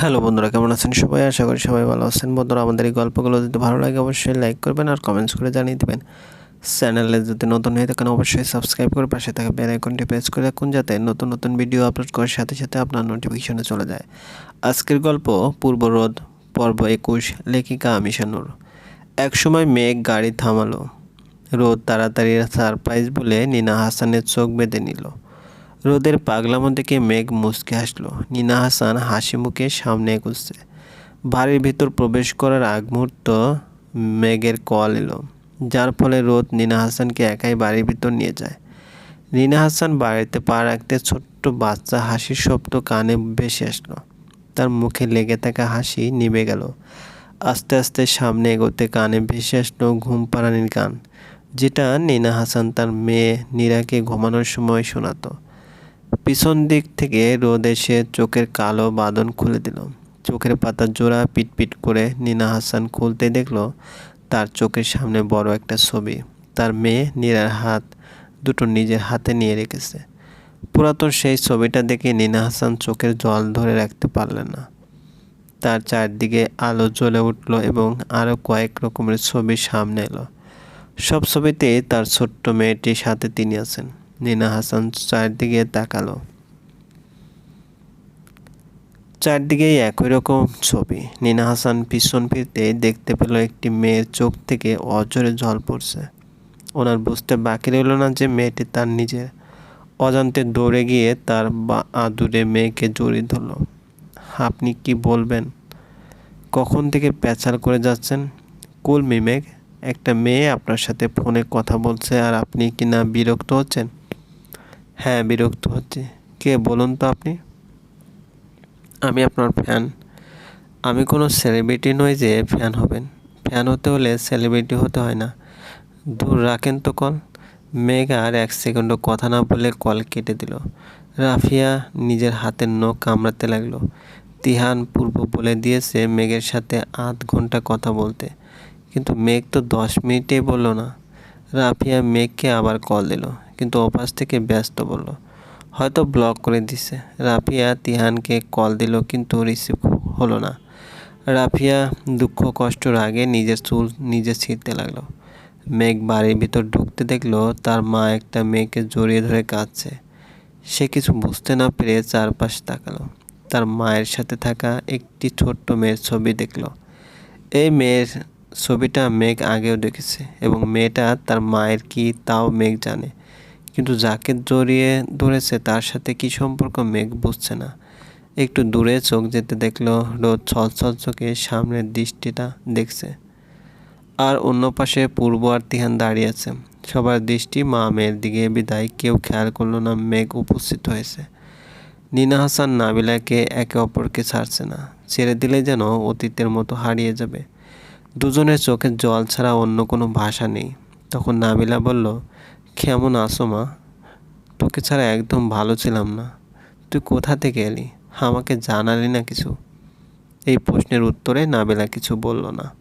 Hello বন্ধুরা, কেমন আছেন সবাই? আশা করি সবাই ভালো আছেন। বন্ধুরা, আমাদের এই গল্পগুলো যদি ভালো লাগে অবশ্যই লাইক করবেন আর কমেন্টস করে জানিয়ে দেবেন। চ্যানেলে যদি নতুন হয়ে থাকেন অবশ্যই সাবস্ক্রাইব করে পাশে থাকা বেল আইকনটি প্রেস করে রাখুন যাতে নতুন নতুন ভিডিও আপলোড করার সাথে সাথে আপনার নোটিফিকেশনে চলে যায়। আজকের গল্প পূর্বরোধ পর্ব একুশ, লেখিকা আমিশানুর। একসময় মেঘ গাড়ি থামালো। রোদ তাড়াতাড়ি সারপ্রাইজ বলে নিনা হাসানের চোখ বেঁধে নিল। রোদের পাগলামো দেখে মেঘ মুচকে আসলো। নিনা হাসান হাসি মুখে সামনে এগোচ্ছে। বাড়ির ভেতর প্রবেশ করার আগ মুহূর্ত মেঘের কল এলো, যার ফলে রোদ নিনা হাসানকে একাই বাড়ির ভিতর নিয়ে যায়। নিনা হাসান বাড়িতে পা রাখতে ছোট্ট বাচ্চা হাসির শব্দ কানে ভেসে আসলো। তার মুখে লেগে থাকা হাসি নিভে গেল। আস্তে আস্তে সামনে এগোতে কানে ভেসে আসলো ঘুম পাড়ানির গান যেটা নিনা হাসান তার মেয়ে নীরাকে ঘুমানোর সময় শোনাতো। পিছন দিক থেকে রোদ এসে চোখের কালো বাঁধন খুলে দিল। চোখের পাতা জোড়া পিটপিট করে নিনা হাসান খুলতে দেখল তার চোখের সামনে বড় একটা ছবি। তার মেয়ে নীরার হাত দুটো নিজের হাতে নিয়ে রেখেছে। পুরাতন সেই ছবিটা দেখে নিনা হাসান চোখের জল ধরে রাখতে পারলেন না। তার চারদিকে আলো জ্বলে উঠল এবং আরও কয়েক রকমের ছবি সামনে এলো। সব ছবিতে তার ছোট্ট মেয়েটির সাথে তিনি আছেন। নিনা হাসান চারদিকে তাকালো। চারদিকেই একই রকম ছবি। নিনা হাসান পিছন ফিরতে দেখতে পেল একটি মেয়ের চোখ থেকে অজরে জল পড়ছে। ওনার বুঝতে বাকি রইল না যে মেয়েটি তার নিজের। অজান্তে দৌড়ে গিয়ে তার বা আদুরে মেয়েকে জড়িয়ে ধরল। আপনি কি বলবেন? কখন থেকে প্যাচাল করে যাচ্ছেন? কুল মিমেক একটা মেয়ে আপনার সাথে ফোনে কথা বলছে আর আপনি কি না বিরক্ত হচ্ছেন? হ্যাঁ বিরক্ত হচ্ছে। কে বলুন তো আপনি? আমি আপনার ফ্যান। আমি কোনো সেলিব্রিটি নই যে ফ্যান হবেন। ফ্যান হতে হলে সেলিব্রিটি হতে হয় না। দূর রাখেন তো কল। মেঘ আর এক সেকেন্ডও কথা না বলে কল কেটে দিল। রাফিয়া নিজের হাতের নখ কামড়াতে লাগল। তিহান পূর্ব বলে দিয়েছে মেঘের সাথে আধ ঘণ্টা কথা বলতে। কিন্তু মেঘ তো দশ মিনিটেই বলল না। রাফিয়া মেঘকে আবার কল দিল। কিন্তু অপাস থেকে ব্যস্ত বলল, হয়তো ব্লক করে দিছে। রাফিয়া তিহানকে কল দিল, কিন্তু রিসিভ হলো না। রাফিয়া দুঃখ কষ্টর আগে নিজের চুল নিজে ছিঁড়তে লাগল। মেঘ বাড়ির ভিতর ঢুকতে দেখল, তার মা একটা মেয়েকে জড়িয়ে ধরে কাঁদছে। সে কিছু বুঝতে না পেরে চারপাশ তাকালো। তার মায়ের সাথে থাকা একটি ছোট্ট মেয়ের ছবি দেখল। এই মেয়ের ছবিটা মেঘ আগেও দেখেছে এবং মেয়েটা তার মায়ের কি তাও মেঘ জানে। কিন্তু যাকে জড়িয়ে ধরেছে তার সাথে কি সম্পর্ক মেঘ বুঝছে না। একটু দূরে চোখ যেতে দেখল রোদ ছলছল চোখে সামনের দৃষ্টিটা দেখছে। আর অন্য পাশে পূর্ব আর তিহান দাঁড়িয়ে আছে। সবার দৃষ্টি মা মেয়ের দিকে, বিদায় কেউ খেয়াল করল না মেঘ উপস্থিত হয়েছে। নিনা হাসান নাবিলাকে একে অপরকে ছাড়ছে না। ছেড়ে দিলে যেন অতীতের মতো হারিয়ে যাবে। দুজনের চোখের জল ছাড়া অন্য কোনো ভাষা নেই। তখন নাবিলা বলল কেমন আসো মা? তোকে ছাড়া একদম ভালো ছিলাম না। তুই কোথা থেকে এলি? আমাকে জানালি না কিছু? এই প্রশ্নের উত্তরে নাবিলা কিছু বলল না।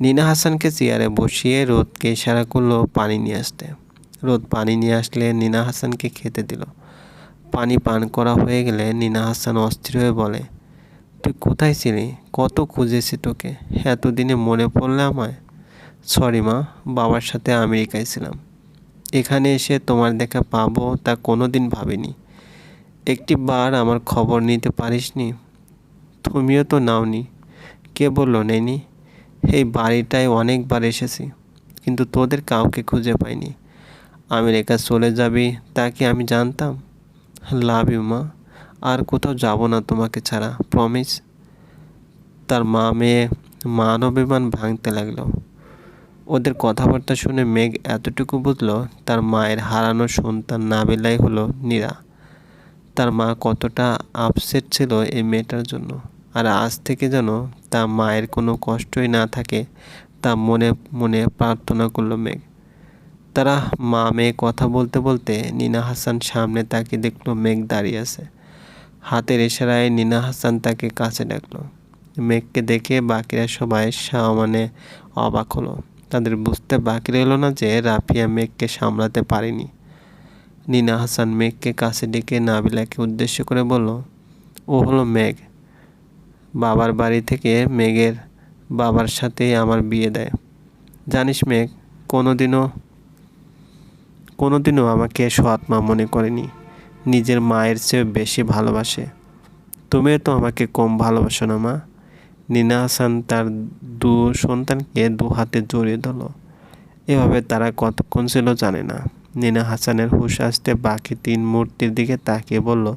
নিনা হাসানকে চেয়ারে বসিয়ে রোদকে ইশারা করল পানি নিয়ে আসতে। রোদ পানি নিয়ে আসলে নিনা হাসানকে খেতে দিল। পানি পান করা হয়ে গেলে নিনা হাসান অস্থির হয়ে বলে, তুই কোথায় ছিলি? কত খুঁজেছি তোকে? এতদিনে মনে পড়লে আমায়? সরি মা, বাবার সাথে আমেরিকায় ছিলাম। এখানে এসে তোমার দেখা পাবো তা কোনো দিন ভাবিনি। একটি বার আমার খবর নিতে পারিসনি? তুমিও তো নাওনি। কে বলল, নেনি? এই বাড়িটায় অনেকবার এসেছি, কিন্তু তোদের কাউকে খুঁজে পাইনি। আমেরিকা চলে যাবি তা কি আমি জানতাম? লাভ ইউ, মা। আর কোথাও যাব না তোমাকে ছাড়া, প্রমিস। তার মা মেয়ে মান অভিমান ভাঙতে লাগল। ওদের কথাবার্তা শুনে মেঘ এতটুকু বুঝলো তার মায়ের হারানো সন্তান নাবিলাই হলো নীরা। তার মা কতটা আপসেট ছিল এই মেয়েটার জন্য। আর আজ থেকে যেন তার মায়ের কোনো কষ্টই না থাকে, তা মনে মনে প্রার্থনা করল মেঘ। তারা মা মেয়ে কথা বলতে বলতে নিনা হাসান সামনে তাকে দেখল মেঘ দাঁড়িয়ে আছে। হাতের ইশারায় নিনা হাসান তাকে কাছে ডাকলো। মেঘকে দেখে বাকিরা সবাই মানে অবাক হলো। তাদের বুঝতে বাকি রইল না যে রাফিয়া মেঘকে সামলাতে পারেনি। নিনা হাসান মেঘকে কাছে ডেকে নাবিলাকে উদ্দেশ্য করে বলল, ও হলো মেঘ। বাবার বাড়ি থেকে মেঘের বাবার সাথেই আমার বিয়ে দেয়। জানিস মেঘ, কোনোদিনও কোনোদিনও আমাকে সৎ মা মনে করেনি। নিজের মায়ের চেয়ে বেশি ভালোবাসে। তুমিও তো আমাকে কম ভালোবাসো না মা। নিনা হাসান তার দু সন্তানকে দু হাতে জড়িয়ে ধরল। এভাবে তারা কতক্ষণ ছিল জানে না। নিনা হাসানের হুশ আসতে বাকি তিন মূর্তির দিকে তাকিয়ে বলল,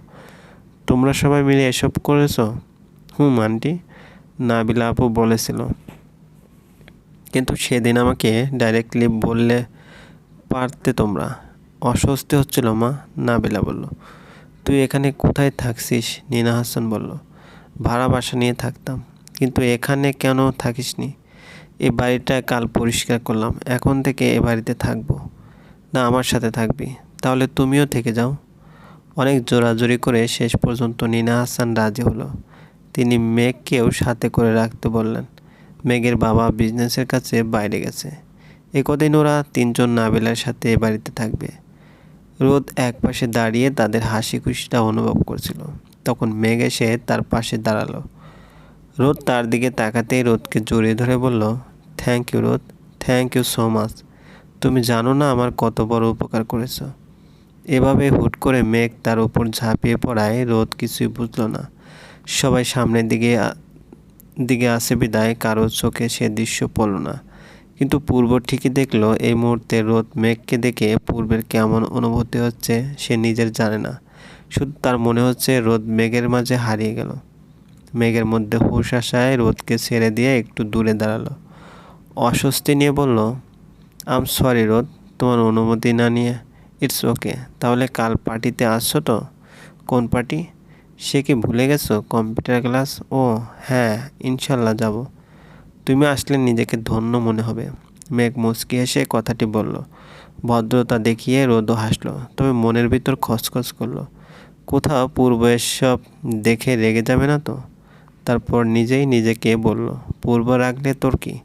তোমরা সবাই মিলে এসব করেছ? হুম, আন্টি, নাবিলা আপু বলেছিল। কিন্তু সেদিন আমাকে ডাইরেক্টলি বললে পারতে তোমরা। অস্বস্তি হচ্ছিল মা, নাবিলা বলল। তুই এখানে কোথায় থাকছিস? নিনা হাসান বলল। ভাড়া বাসা নিয়ে থাকতাম। কিন্তু এখানে কেন থাকিসনি? এ বাড়িটা কাল পরিষ্কার করলাম, এখন থেকে এ বাড়িতে থাকব। না, আমার সাথে থাকবি। তাহলে তুমিও থেকে যাও। অনেক জোরাজোরি করে শেষ পর্যন্ত নিনা হাসান রাজি হলো। তিনি মেঘকেও সাথে করে রাখতে বললেন, মেঘের বাবা বিজনেসের কাছে বাইরে গেছে। একদিন ওরা তিনজন নাবিলার সাথে এ বাড়িতে থাকবে। রোদ এক পাশে দাঁড়িয়ে তাদের হাসি খুশিটা অনুভব করছিল। তখন মেঘ এসে তার পাশে দাঁড়াল। রোদ তার দিকে তাকাতেই রোদকে জড়িয়ে ধরে বলল thank you Rod. Thank you so much তুমি জানো না আমার কত বড় উপকার করেছ এভাবে হুট করে মেঘ তার উপর ঝাঁপিয়ে পড়ায় রোদ কিছুই বুঝলো না। সবাই সামনের দিকে দিকে আসে বিদায় কারোর চোখে সে দৃশ্য পড়ল না। কিন্তু পূর্ব ঠিকই দেখল, এই মুহূর্তে রোদ মেঘকে দেখে পূর্বের কেমন অনুভূতি হচ্ছে সে নিজের জানে না। শুধু তার মনে হচ্ছে রোদ মেঘের মাঝে হারিয়ে গেল। মেঘের মধ্যে হুশ আসায় রোদকে ছেড়ে দিয়ে একটু দূরে দাঁড়াল। অস্বস্তি নিয়ে বলল আম সরি রোদ, তোমার অনুমতি না নিয়ে। ইটস ওকে তাহলে কাল পার্টিতে আসছো তো? কোন পার্টি? সে কি ভুলে গেছো? Computer class? ও হ্যাঁ ইনশাল্লাহ যাব। তুমি আসলে নিজেকে ধন্য মনে হবে। মেঘ মুচকি এসে কথাটি বলল। ভদ্রতা দেখিয়ে রোদও হাসলো, তবে মনের ভিতর খসখস করল। কোথাও পূর্ব এসব দেখে রেগে যাবে না তো? তারপর নিজেই নিজেকে বলল, পূর্ব রাখলে তোর কি?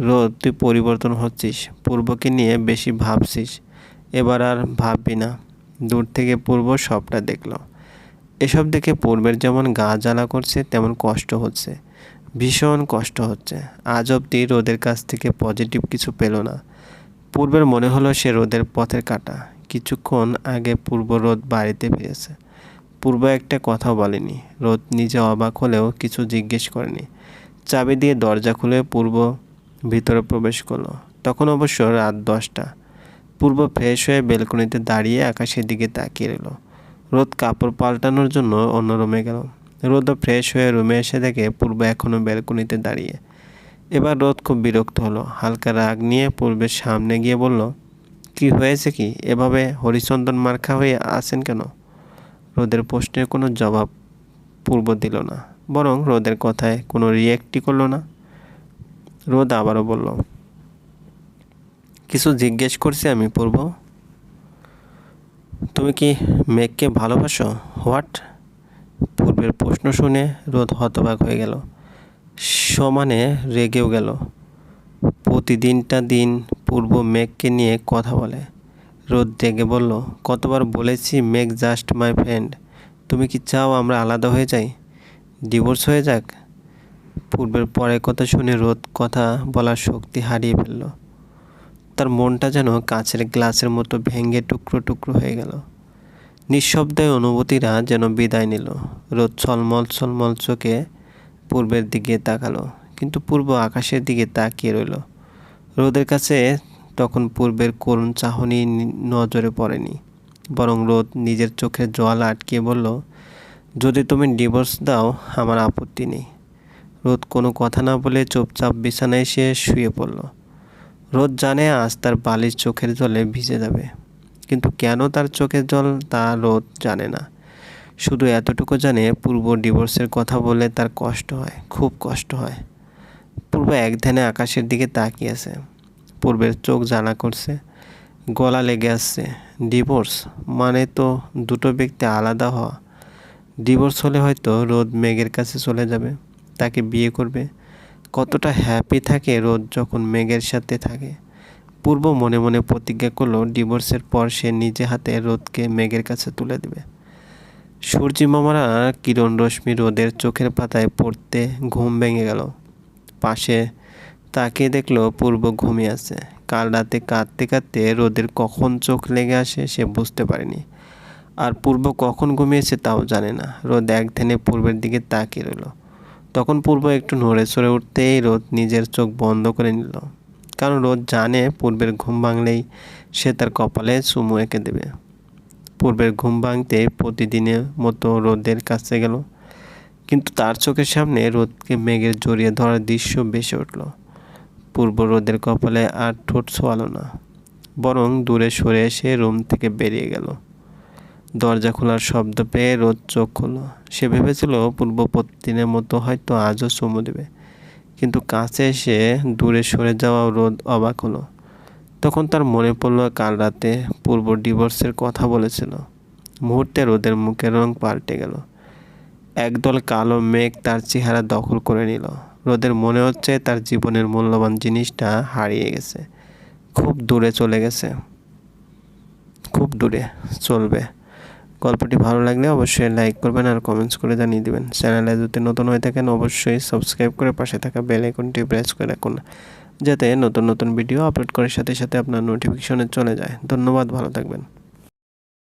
রোদ, তুই পরিবর্তন হচ্ছিস। পূর্বকে নিয়ে বেশি ভাবছিস। এবার আর ভাববি না। দূর থেকে পূর্ব সবটা দেখল। এসব দেখে পূর্বের যেমন গা জ্বালা করছে, তেমন কষ্ট হচ্ছে। ভীষণ কষ্ট হচ্ছে। আজ অবধি রোদের কাছ থেকে পজিটিভ কিছু পেল না। পূর্বের মনে হলো সে রোদের পথের কাটা। কিছুক্ষণ আগে পূর্ব রোদ বাড়িতে ফিরেছে। পূর্ব একটা কথাও বলেনি। রোদ নিজে অবাক হলেও কিছু জিজ্ঞেস করেনি। চাবি দিয়ে দরজা খুলে পূর্ব ভিতরে প্রবেশ করল। তখন অবশ্য রাত দশটা। পূর্ব ফ্রেশ হয়ে বেলকনিতে দাঁড়িয়ে আকাশের দিকে তাকিয়ে রইল। রোদ কাপড় পাল্টানোর জন্য অন্য রুমে গেল। রোদও ফ্রেশ হয়ে রুমে এসে দেখে পূর্ব এখনও বেলকনিতে দাঁড়িয়ে। এবার রোদ খুব বিরক্ত হলো। হালকা রাগ নিয়ে পূর্বের সামনে গিয়ে বলল, কি হয়েছে কি? এভাবে হরিচন্দন মার্খা হয়ে আছেন কেন? রোদের প্রশ্নের কোনো জবাব পূর্ব দিল না, বরং রোদের কথায় কোনো রিয়েক্টই করল না। রোদ আবারও বলল, কিছু জিজ্ঞেস করছি আমি, পূর্ব। তুমি কি মেঘকে ভালোবাসো? হোয়াট? পূর্বের প্রশ্ন শুনে রোদ হতবাক হয়ে গেল, সমানে রেগেও গেল। প্রতিদিনটা দিন পূর্ব মেঘকে নিয়ে কথা বলে। রোদ রেগে বলল, কতবার বলেছি মেঘ জাস্ট মাই ফ্রেন্ড, তুমি কি চাও আমরা আলাদা হয়ে যাই? ডিভোর্স হয়ে যাক? পূর্বের পরের কথা শুনে রোদ কথা বলার শক্তি হারিয়ে ফেলল। তার মনটা যেন কাঁচের গ্লাসের মতো ভেঙে টুকরো টুকরো হয়ে গেল। নিঃশব্দে অনুভূতিরা যেন বিদায় নিল। রোদ ছলমল ছলমল চোখে পূর্বের দিকে তাকালো, কিন্তু পূর্ব আকাশের দিকে তাকিয়ে রইল। রোদের কাছে তখন পূর্বের করুণ চাহনি নজরে পড়েনি, বরং রোদ নিজের চোখের জল আটকে বলল, যদি তুমি ডিভোর্স দাও, আমার আপত্তি নেই। রোদ কোনো কথা না বলে চুপচাপ বিছানায় এসে শুয়ে পড়ল। রোদ জানে আজ তার বালিশ চোখের জলে ভিজে যাবে, কিন্তু কেন তার চোখের জল তা রোদ জানে না। শুধু এতটুকু জানে পূর্ব ডিভোর্সের কথা বলে তার কষ্ট হয়, খুব কষ্ট হয়। পূর্ব এক ধ্যানে আকাশের দিকে তাকিয়ে আছে। পূর্বের চোখ জানা করছে, গলা লেগে আসছে ডিভোর্স মানে তো দুটো ব্যক্তি আলাদা হওয়া। ডিভোর্স হলে হয়তো রোদ মেঘের কাছে চলে যাবে, তাকে বিয়ে করবে। কতটা হ্যাপি থাকে রোদ যখন মেঘের সাথে থাকে। পূর্ব মনে মনে প্রতিজ্ঞা করল, ডিভোর্সের পর সে নিজে হাতে রোদকে মেঘের কাছে তুলে দেবে। সূর্যি মামারা কিরণ রশ্মি রোদের চোখের পাতায় পড়তে ঘুম ভেঙে গেল। পাশে তাকিয়ে দেখল পূর্ব ঘুমিয়ে আছে। কাল রাতে কাঁদতে কাঁদতে রোদের কখন চোখ লেগে আসে সে বুঝতে পারেনি। আর পূর্ব কখন ঘুমিয়েছে তাও জানে না। রোদ এক ধ্যানে পূর্বের দিকে তাকিয়ে রইল। তখন পূর্ব একটু নড়ে চড়ে উঠতেই রোদ নিজের চোখ বন্ধ করে নিল। কারণ রোদ জানে পূর্বের ঘুম ভাঙলেই সে তার কপালে চুমু এঁকে দেবে। পূর্বের ঘুম ভাঙতে প্রতিদিনের মতো রোদের কাছে গেল। কিন্তু তার চোখের সামনে রোদকে মেঘের জড়িয়ে ধরার দৃশ্য বেসে উঠল। পূর্ব রোদের কপালে আর ঠোঁট ছোয়ালো না, বরং দূরে সরে এসে রুম থেকে বেরিয়ে গেল। দরজা খোলার শব্দ পেয়ে রোদ চোখ খুলল। সে ভেবেছিল পূর্ব প্রতিদিনের মতো হয়তো আজও চুমু দেবে, কিন্তু কাছে এসে দূরে সরে যাওয়া রোদ অবাক হলো। তখন তার মনে পড়ল কাল রাতে পূর্ব ডিভোর্সের কথা বলেছিল। মুহূর্তে রোদের মুখের রং পাল্টে গেল। একদল কালো মেঘ তার চেহারা দখল করে নিল। রোদের মনে হচ্ছে তার জীবনের মূল্যবান জিনিসটা হারিয়ে গেছে। খুব দূরে চলে গেছে। খুব দূরে চলবে। গল্পটি ভালো লাগলে অবশ্যই লাইক করবেন আর কমেন্টস করে জানিয়ে দেবেন। চ্যানেলে যদি নতুন হয়ে থাকেন, অবশ্যই সাবস্ক্রাইব করে পাশে থাকা বেল আইকনটি প্রেস করে রাখুন, যাতে নতুন নতুন ভিডিও আপলোড করার সাথে সাথে আপনার নোটিফিকেশনে চলে যায়। ধন্যবাদ, ভালো থাকবেন।